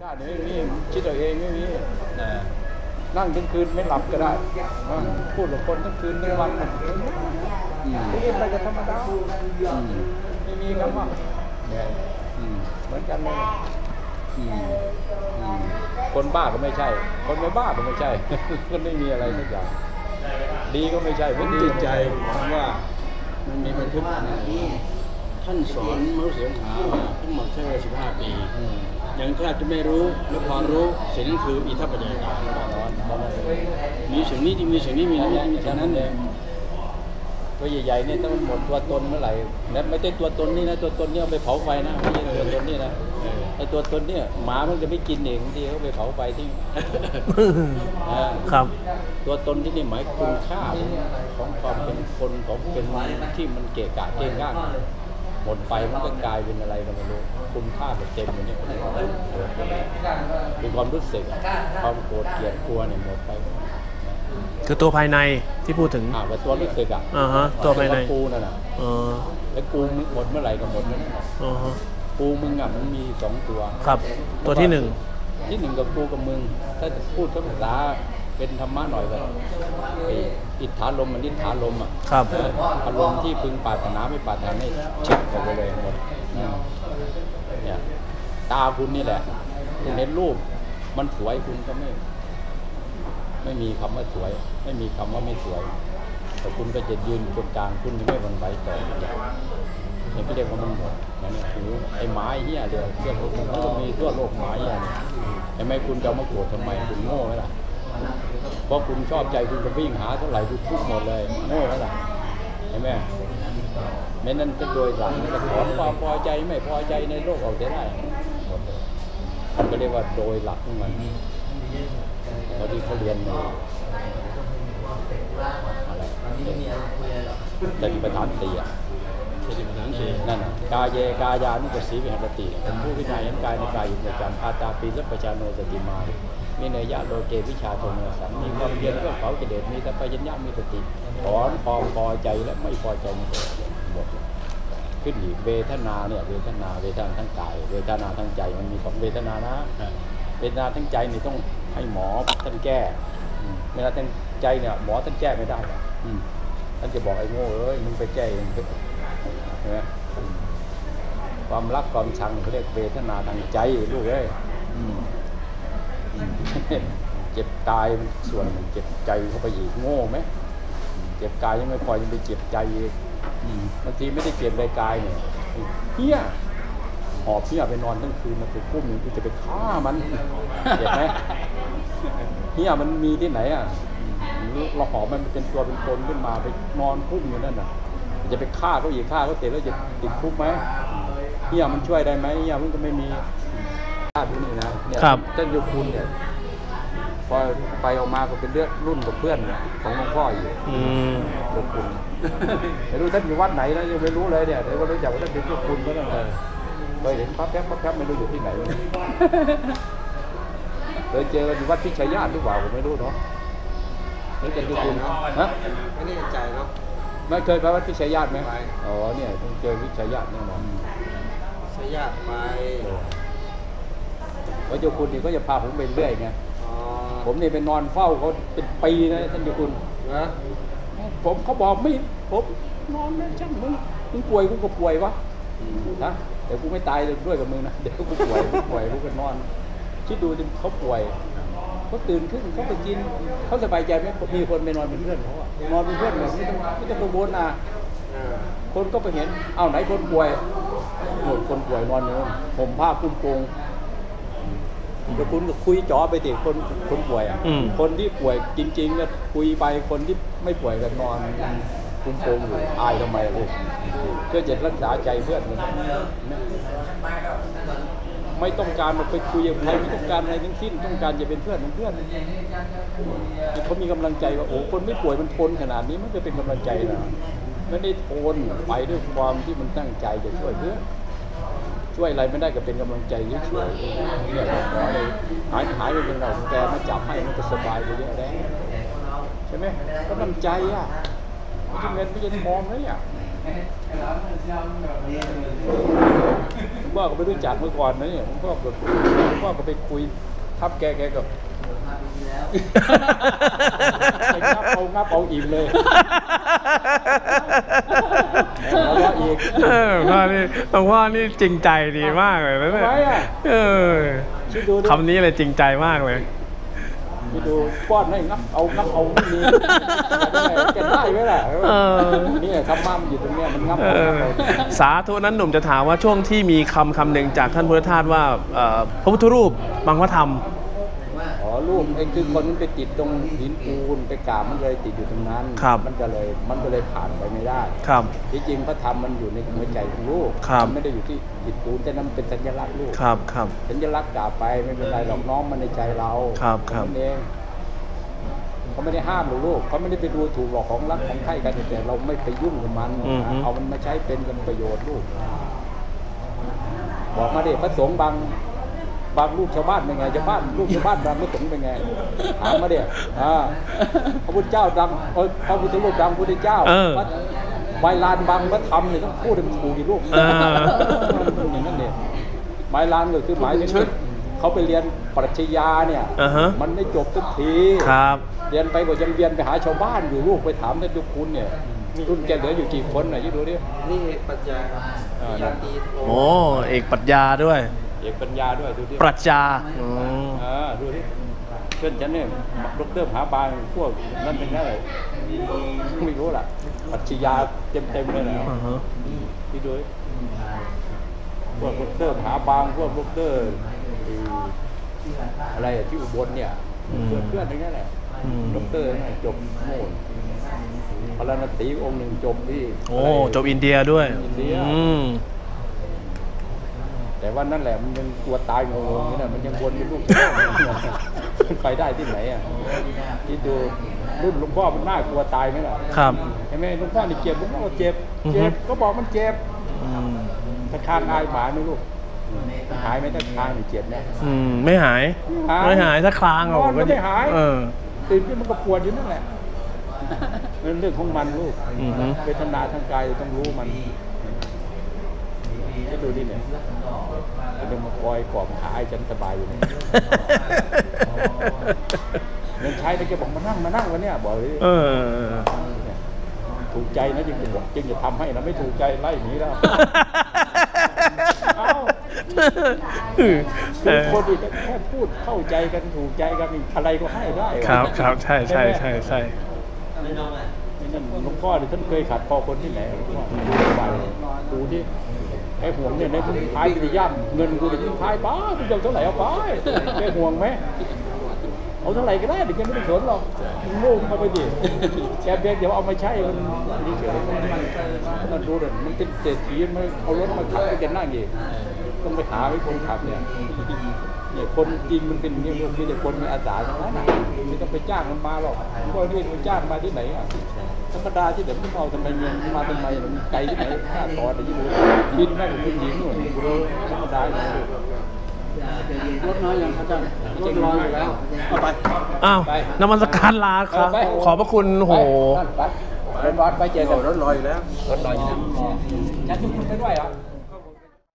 ชาติไม่มีคิดเอาเองไม่มีนั่งทั้งคืนไม่หลับก็ได้ พูดกับคนทั้งคืนทั้งวันนี่ไปกับธรรมดาไม่มีคำว่าเหมือนกันเลยคนบ้าก็ไม่ใช่ คนไม่บ้าก็ไม่ใช่คนไม่มีอะไรสักอย่างดีก็ไม่ใช่ไม่ดีใจว่ามันมีบันทึกท่านสอนมนุษย์สงขามาทั้งหมดใช้เวลาสิบห้าปี ยังแทบจะไม่รู้และพอรู้สิ่งนั้นคืออิทัปปัจจัยการมีสิ่งนี้ที่มีสิ่งนี้มีสิ่งนี้มีสิ่งนั้นเองตัวใหญ่ๆเนี่ยต้องหมดตัวตนเมื่อไหร่และไม่ใช่ตัวตนนี่นะตัวตนเนี่ยเอาไปเผาไฟนะไม่ใช่ตัวตนนี่นะเออไอ้ตัวตนเนี่ยหมามันจะไม่กินเองบางทีเขาไปเผาไฟทิ้งอ่าครับ ตัวตนที่นี่หมายคุณค่าของความเป็นคนของเป็นที่มันเกะกะเกะกะ หมดไปมันก็กลายเป็นอะไรก็ไม่รู้คุณค่าแบบเต็มอยู่เนี่ยเป็นความรู้สึกอะความโกรธเกลียดกลัวเนี่ยหมดไปคือตัวภายในที่พูดถึงอ่าแต่ตัวรู้สึกอะอ่าฮะตัวภายในกูนั่นน่ะอ๋อแล้วกูหมดเมื่อไหร่ก็หมดนั่นอ๋อฮะกูมึงอะมันมีสองตัวครับ ตัวที่หนึ่งที่หนึ่งกับกูกับมึงถ้าจะพูดภาษาเป็นธรรมะหน่อยก็ไอ้อิทธาลมมันนิทธาลมอะครับเอออารมณ์ที่พึงปรารถนาไม่ปรารถนาไม่เช็คกันไปเลยหมดอืมเนี่ยตาคุณนี่แหละคุณเห็นรูป มันสวยคุณก็ไม่ ไม่มีคำว่าสวย ไม่มีคำว่าไม่สวย แต่คุณก็จะยืนอยู่ตรงกลางคุณจะไม่หวันไหวต่ออย่างที่เรียกว่ามันหมดอย่างนี้หูไอ้ไม้เหี้ยเดียวเรื่องของมันก็มีทั่วโลกไม้เหี้ยเนี่ยเห็นไหมคุณจะเอามาโกรธทำไมคุณโง่ไหมล่ะ เพราะคุณชอบใจคุณก็วิ่งหาเท่าไหร่คุณทุกหมดเลยโง่ไหมล่ะเห็นไหมไม่นั่นจะโดยหลังจะถอนความพอใจไม่พอใจในโลกออกจะได้หมดเลยมันก็เรียกว่าโดยหลักของมันพอที่เขาเรียนมาอะไรแต่ที่ประธานตีอะสติปัฏฐานสี่นั่นน่ะกายเยกายานุปัสสีวิหารติเป็นผู้พิจารณาเห็นกายในกายอยู่ประจำอาตาปีสัพพชาโนสติมา มีเนยยะโลเกวิชาโทโนสันมีความเพียรเพื่อเผากิเลสมีสัพพัญญามีสติถอนความพอใจและไม่พอใจหมดขึ้นอีกเวทนาเนี่ยเวทนาเวทนาทั้งกายเวทนาทั้งใจมันมีสองเวทนานะเวทนาทั้งใจนี่ต้องให้หมอท่านแก้เวลาทั้งใจเนี่ยหมอท่านแก้ไม่ได้อืท่านจะบอกไอ้โง่เอ้ยมึงไปแก้เองเถอะเห็นไหมความรักความชังเขาเรียกเวทนาทางใจลูกเอ้ย เจ็บกายมันส่วนหนึ่งเจ็บใจเข้าไปอีกโง่ไหมอืมเจ็บกายยังไม่พอยังไปเจ็บใจอีกอืมบางทีไม่ได้เจ็บในกายเนี่ยเฮียหอบเฮียไปนอนทั้งคืนมาถูกกุ้มหนึ่งกูจะไปฆ่ามันเห็นไหมเฮียมันมีที่ไหนอะเราหอบมันเป็นตัวเป็นตนขึ้นมาไปนอนกุ้มอยู่นั่นน่ะจะไปฆ่าเขาอีกฆ่าเขาเสร็จแล้วจะติดคุกไหมเฮียมันช่วยได้ไหมเฮียมันก็ไม่มีญาติที่นี่นะเนี่ยครับท่านโยคุณเนี่ย พอไปออกมาก็เป็นเลือดรุ่นกับเพื่อนเนี่ยของหลวงพ่ออยู่อืมโยคุณไม่รู้ท่านอยู่วัดไหนนะยังไม่รู้เลยเนี่ยเดี๋ยวก็รู้จักว่าท่านเป็นโยคุณก็ต้องเลยเคยเห็นพระแป๊บพระแป๊บไม่รู้อยู่ที่ไหนเคยเจอกันอยู่วัดพิชัยญาติหรือเปล่าผมไม่รู้เนาะนี่จะดูคุณฮะไม่ได้ใจเนาะไม่เคยไปวัดพิชัยญาติไหมไปอ๋อเนี่ยต้องเจอพิชัยญาติแน่นอนสยาไปเพราะเจ้าคุณนี่ก็จะพาผมไปเรื่อยไงอ๋อ ผมนี่ไปนอนเฝ้าเขาเป็นปีนะท่านเจ้าคุณนะผมเขาบอกไม่ผมนอนไม่ช่างมึงมึงป่วยกูก็ป่วยวะนะเดี๋ยวกูไม่ตายเลยด้วยกับมึงนะเดี๋ยวกูป่วยกูป่วยกูก็นอน คิดดูดิเขาป่วยเขาตื่นขึ้นเขาไปกินเขาสบายใจไหมมีคนไปนอนเป็นเพื่อนเขาอะนอนเป็นเพื่อนเลยไม่ต้องไม่ต้องกังวลนะอ่าคนก็ไปเห็น เอ้าไหนคนป่วยหมดคนป่วยนอนอยู่นู่นผมผ้าคลุ้มโปง แล้วคุณก็คุยจ่อไปติคนคนป่วยอะอืม คนที่ป่วยจริงๆก็คุยไปคนที่ไม่ป่วยก็นอนคลุ้มโปงอยู่อายทำไมลูกเพื่อจะรักษาใจเพื่อนมันไม่ต้องการมาไปคุยกับใครไม่ต้องการอะไรทั้งสิ้นต้องการจะเป็นเพื่อนของเพื่อนเขามีกำลังใจว่าโอ้คนไม่ป่วยมันทนขนาดนี้มันจะเป็นกำลังใจนะไม่ได้ทนไปด้วยความที่มันตั้งใจจะช่วยเพื่อน ช่วยอะไรไม่ได้ก็เป็นกำลังใจเฉยๆเนี่ยขอเลยหายหายไปเป็นเราแกมาจับให้มันก็สบายไปเยอะแล้วใช่ไหมกำลังใจอะไม่ใช่เงินไม่ใช่ทองเลยอะหลวงพ่อก็ไม่รู้จักเมื่อก่อนนะเนี่ยหลวงพ่อก็หลวงพ่อก็ไปคุยทับแกแกก็ไปงับเอางับเอาอิ่มเลย แล้วก็อีก เออพ่อนี่หลวงพ่อนี่จริงใจดีมากเลยนะเนี่ยทำไมอะเออคิดดูดิคำนี้เลยจริงใจมากเลยไปดูป้อนให้งับเอางับเอาไม่มีแกได้ไหมล่ะเออ นี่ธรรมะมันอยู่ตรงเนี้ยมันงับเอเอาองับเอา สาธุนั้นหนุ่มจะถามว่าช่วงที่มีคำคำหนึ่งจากท่านพุทธทาสว่าเอ่อพระพุทธรูปบางพระธรรมอ๋อ รูปไอ้คือคนมันไปติดตรงหินปูนไปกราบมันเลยติดอยู่ตรงนั้น ครับมันก็เลยมันก็เลยผ่านไปไม่ได้ครับที่จริงพระธรรมมันอยู่ในหัวใจของลูกครับ มันไม่ได้อยู่ที่หินปูนแต่นั้นมันเป็นสัญลักษณ์ลูกครับครับ สัญลักษณ์กราบไปไม่เป็นไรหรอกน้องมันในใจเราครับครับนั่นเองเขาไม่ได้ห้ามหรอกลูกเขาไม่ได้ไปดูถูกหรอกของรักของใครกันแต่เราไม่ไปยุ่งกับมันอือฮึ เอามันมาใช้เป็นกันประโยชน์ลูก บอกมาเด็พระสงฆ์บาง บางลูกชาวบ้านเป็นไงชาวบ้านลูกชาวบ้านบางพระสงฆ์เป็นไงถามมาเด็อ่าพระพุทธเจ้าดังเออพระพุทธรูปดังพระพุทธเจ้าเออพระใบลานบางพระธรรมเนี่ยต้องพูดให้มันถูกดีลูกเออมันอย่างนั้นเนี่ยไม้ลานก็คือหมายถึงเขาไปเรียนปรัชญาเนี่ยอ่าฮะมันไม่จบสักทีครับเรียนไปก็ยังเรียนไปหาชาวบ้านอยู่ลูกไปถามท่านเจุคุณเนี่ยรุ่นแกเหลืออยู่กี่คนน่ะยี่ดูดินี่ปัญญาอ่าญาตีโทโอ้เอกปรัชญาด้วย เอกปัญญาด้วยดูดิปรัชญาอ๋ออ่าดูดิเพื่อนฉันเนี่ยดรหาบางพวกนั่นเป็นอะไรไม่รู้ล่ะปรัชญาเต็มเต็มๆเลยนะอ่าฮะพี่ดูดิพวกดรหาบางพวกดรอะไรอะที่อุบลเนี่ยเพื่อนเพื่อนๆทั้งนั้นแหละ อืมดอกเตอร์เนี่ยจบโน่นพลนตรีองค์หนึ่งจบที่โอ้ะไร จบอินเดียด้วยอินเดีย อืม แต่ว่านั่นแหละมันยังตัวตายงงๆนี่นะมันยังวนเป็นลูกชายมันไปได้ที่ไหนอะที่ดูรุ่นหลวงพ่อมันน่ากลัวตายไหมล่ะครับเห็นไหมหลวงพ่อนี่เจ็บหลวงพ่อก็เจ็บอือฮึเจ็บก็บอกมันเจ็บอืมถ้าคางอายหมาไหมลูกมันหายไหมถ้าคางนี่เจ็บเนี่ยอืมไม่หายหายไม่หายสักครั้งนอนก็ไม่หายเออตื่นขึ้นมันก็ปวดอยู่นั่นแหละมันเรื่องของมันลูกอือฮึเวทนาทางกายต้องรู้มันให้ ดูดิเนี่ยมันยังมาคอยกล่อมขาให้ฉันสบายอยู่เนี่ยเงินใช้แล้วแกบอกมานั่งมานั่งวันเนี้ยบอกเลยเออ ถูกใจนะจึงจะบอกจึงจะทำให้นะไม่ถูกใจไล่หนีแล้วเอ้าคือคนที่แค่พูดเข้าใจกันถูกใจกันนี่อะไรก็ให้ได้ ครับครับใช่ใช่ใช่ใช่นี่นั่นหลวงพ่อที่ท่านเคยขัดคอคนที่ไหนหลวงพ่อดูไปดูที่ ไอ้ห่วงเนี่ยในคุณพายกิริย่ำเงินกูเดี๋ยวคุณพายป้าคุณจะเอาเท่าไหร่เอาไปแกห่วงไหมเอาเท่าไหร่ก็ได้เดี๋ยวแกไม่ได้สนหรอกมึงโง่งเอาไปดิแกเพียงเดี๋ยวเอามาใช้มันนี่เฉยมันดูเด่นมันเป็นเศรษฐีมันเอารถมาขับให้แกนั่งเองต้องไปหาไว้คนขับเนี่ยเนี่ยคนจริงมันเป็นอย่างนี้ลูกมีแต่คนมีอาสาทั้งนั้นไม่ต้องไปจ้างมันมาหรอกก็เรียกมันจ้างมาที่ไหนอะ รรมดาที่เดี๋ยวมันเอาทำไมเงินมันมาทำไมมันไกลที่ไหนค่าต่อแต่ยี่ดูบินแม่งเป็นหญิงหน่วยธรรมดาอย่างนี้รถน้อยยังพระอาจารย์รถน้อยอยู่แล้วเอาไปอ้าวไปนมัสการลาครับไปขอบพระคุณโหไปไปไปวัดไปเจอกันรถลอยอยู่แล้วรถลอยอยู่นะฉันทุกคนไปด้วยเหรอ